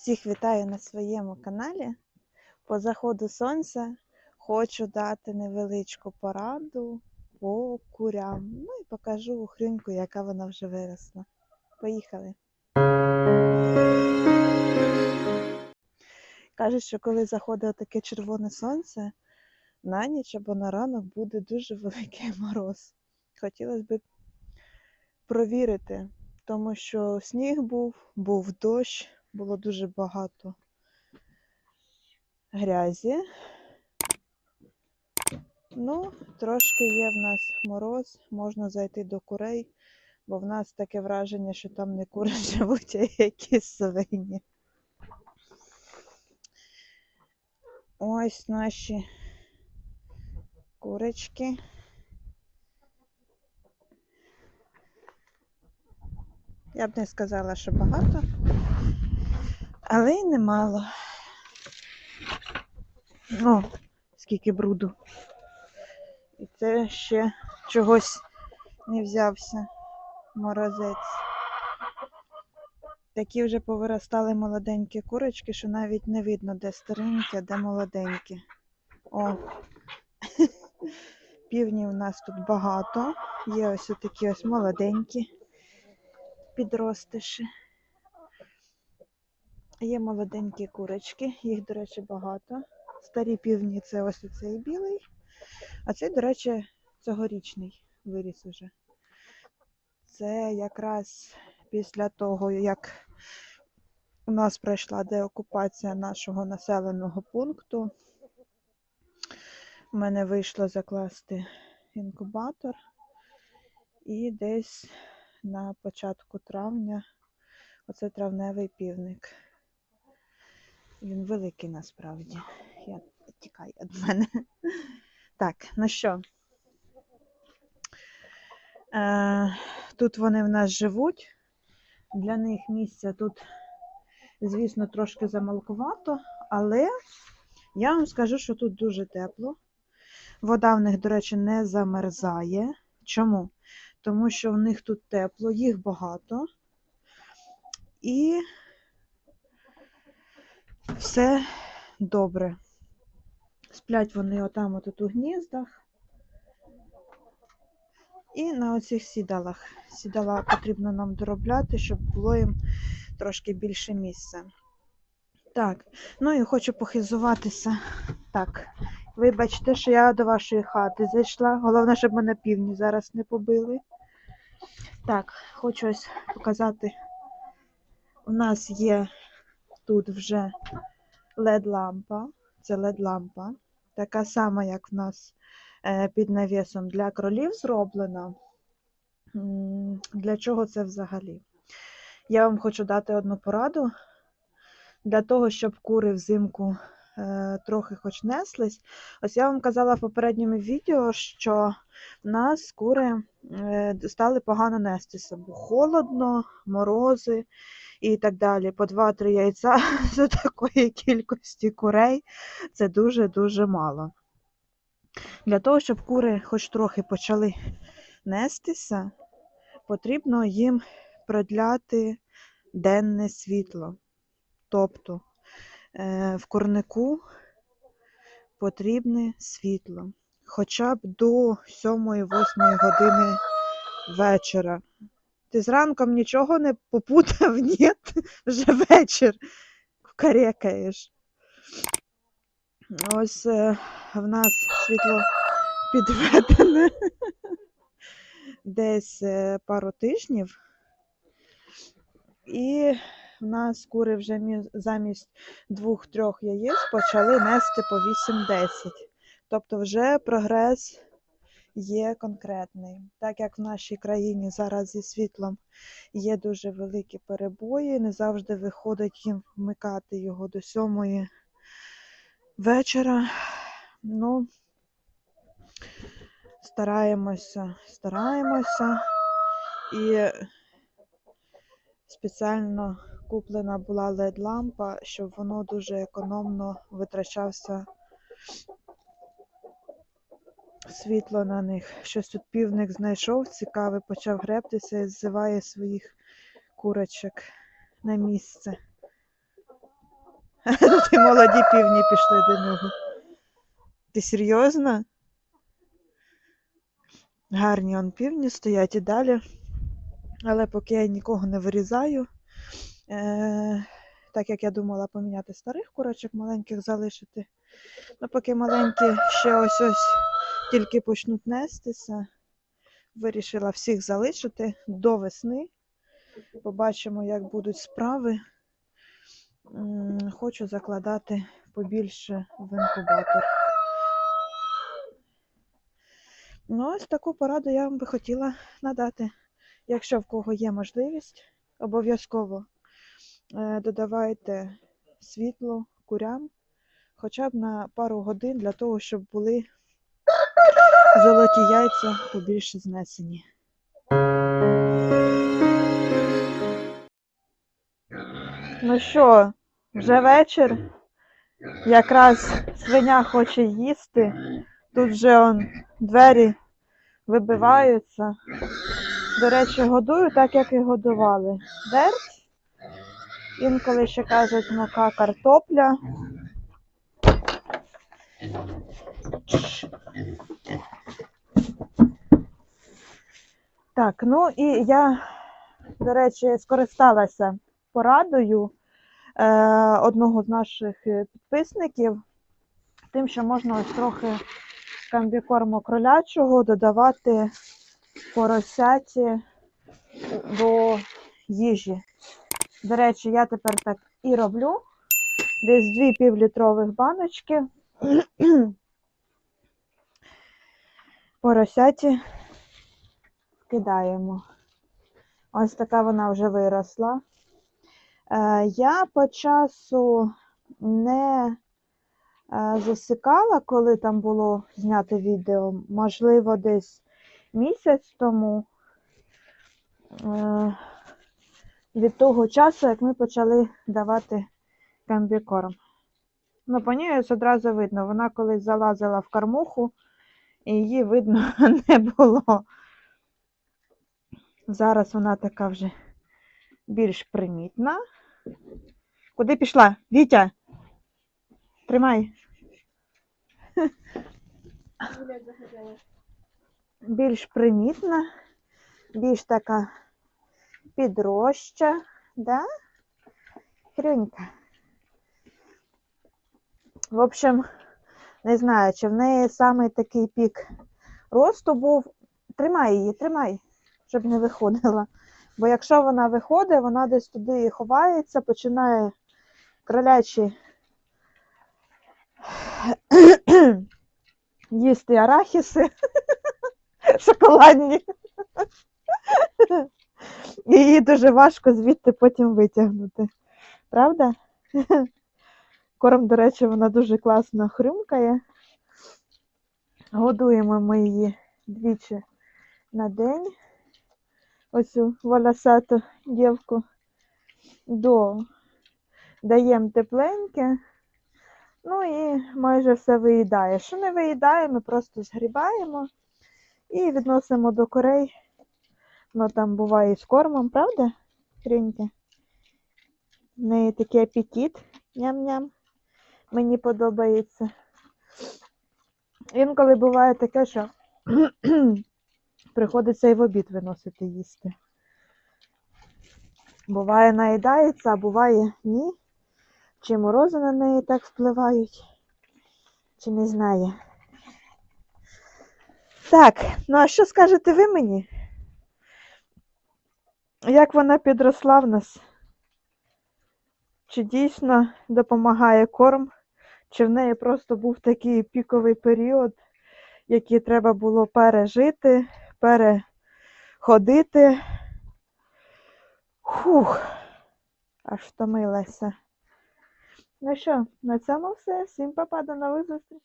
Всіх вітаю на своєму каналі. По заходу сонця хочу дати невеличку пораду по курям. Ну і покажу хрюньку, яка вона вже виросла. Поїхали. Кажуть, що коли заходить таке червоне сонце, на ніч або на ранок буде дуже великий мороз. Хотілося б провірити, тому що сніг був, був дощ, було дуже багато грязі. Ну, трошки є в нас мороз, можна зайти до курей, бо в нас таке враження, що там не кури живуть, а якісь свині. Ось наші курочки. Я б не сказала, що багато, але й немало. Ну, скільки бруду. І це ще чогось не взявся морозець. Такі вже повиростали молоденькі курочки, що навіть не видно, де старенькі, а де молоденькі. О, півні у нас тут багато. Є ось такі ось молоденькі підростиші. Є молоденькі курочки, їх, до речі, багато. Старі півні це ось цей білий, а цей, до речі, цьогорічний виріс уже. Це якраз після того, як у нас пройшла деокупація нашого населеного пункту. У мене вийшло закласти інкубатор, і десь на початку травня оце травневий півник. Він великий насправді. Я тікаю від мене. Так, ну що? Е, тут вони в нас живуть. Для них місця тут, звісно, трошки замалкувато, але я вам скажу, що тут дуже тепло. Вода в них, до речі, не замерзає. Чому? Тому що в них тут тепло, їх багато. І все добре. Сплять вони отам от у гніздах. І на оцих сідалах. Сідала потрібно нам доробляти, щоб було їм трошки більше місця. Так, ну і хочу похизуватися. Так, вибачте, що я до вашої хати зайшла. Головне, щоб мене півні зараз не побили. Так, хочу ось показати. У нас є тут вже LED-лампа. Це LED-лампа. Така сама, як в нас е, під навісом для кролів зроблена. Для чого це взагалі? Я вам хочу дати одну пораду. Для того, щоб кури взимку трохи хоч неслись. Ось я вам казала в попередньому відео, що в нас кури е, стали погано нестися, бо холодно, морози і так далі. По 2-3 яйця з такої кількості курей це дуже-дуже мало. Для того, щоб кури хоч трохи почали нестися, потрібно їм продляти денне світло. Тобто е, в курнику потрібне світло. Хоча б до 7-8 години вечора. Ти зранком нічого не попутав, ні? Вже вечір карекаєш. Ось е, в нас світло підведене десь е, пару тижнів. І в нас кури вже замість двох-трьох яєць почали нести по 8-10. Тобто вже прогрес є конкретний. Так як в нашій країні зараз зі світлом є дуже великі перебої, не завжди виходить їм вмикати його до сьомої вечора. Ну, стараємося, стараємося. І спеціально куплена була LED-лампа, щоб воно дуже економно витрачався світло на них. Щось тут півник знайшов, цікавий, почав грептися і ззиває своїх курочок на місце. Ти молоді півні пішли до нього. Ти серйозно? Гарні он півні стоять і далі. Але поки я нікого не вирізаю, так як я думала поміняти старих курочок, маленьких залишити. Ну, поки маленькі ще ось ось тільки почнуть нестися, вирішила всіх залишити до весни. Побачимо, як будуть справи. Хочу закладати побільше в інкубатор. Ну, ось таку пораду я вам би хотіла надати. Якщо в кого є можливість, обов'язково е, додавайте світло курям хоча б на пару годин для того, щоб були золоті яйця побільше знесені. Ну що, вже вечір? Якраз свиня хоче їсти. Тут вже он двері вибиваються. До речі, годую так, як і годували. Дерть. Інколи ще кажуть мука картопля. Так, ну і я, до речі, скористалася порадою е, одного з наших підписників, тим, що можна ось трохи камбікорму кролячого додавати поросяті до їжі. До речі, я тепер так і роблю. Десь дві півлітрових баночки. Поросяті кидаємо. Ось така вона вже виросла. Е, я по часу не е, засікала, коли там було знято відео, можливо, десь місяць тому. Е, від того часу, як ми почали давати камбікорм. Ну, по ній ось одразу видно, вона колись залазила в кормуху, і її видно не було. Зараз вона така вже більш примітна. Куди пішла? Вітя? Тримай. Більш примітна, більш така підроща, да? Хрюнька. В общем, не знаю, чи в неї саме такий пік росту був. Тримай її, тримай, щоб не виходила. Бо якщо вона виходить, вона десь туди ховається, починає кролячі їсти арахіси шоколадні. Її дуже важко звідти потім витягнути. Правда? Корм, до речі, вона дуже класно хрумкає. Годуємо ми її двічі на день. Оцю волосату дівку до даємо тепленьке. Ну і майже все виїдає. Що не виїдає, ми просто згрібаємо і відносимо до курей. Ну там буває з кормом, правда, Крінька? В неї такий апетит. Ням-ням. Мені подобається. Інколи буває таке, що приходиться і в обід виносити їсти. Буває наїдається, а буває ні. Чи морози на неї так впливають, чи не знає. Так, ну а що скажете ви мені? Як вона підросла в нас? Чи дійсно допомагає корм? Чи в неї просто був такий піковий період, який треба було пережити, переходити? Фух, аж втомилася. Ну що, на цьому все. Всім па-па, до нових зустрічей.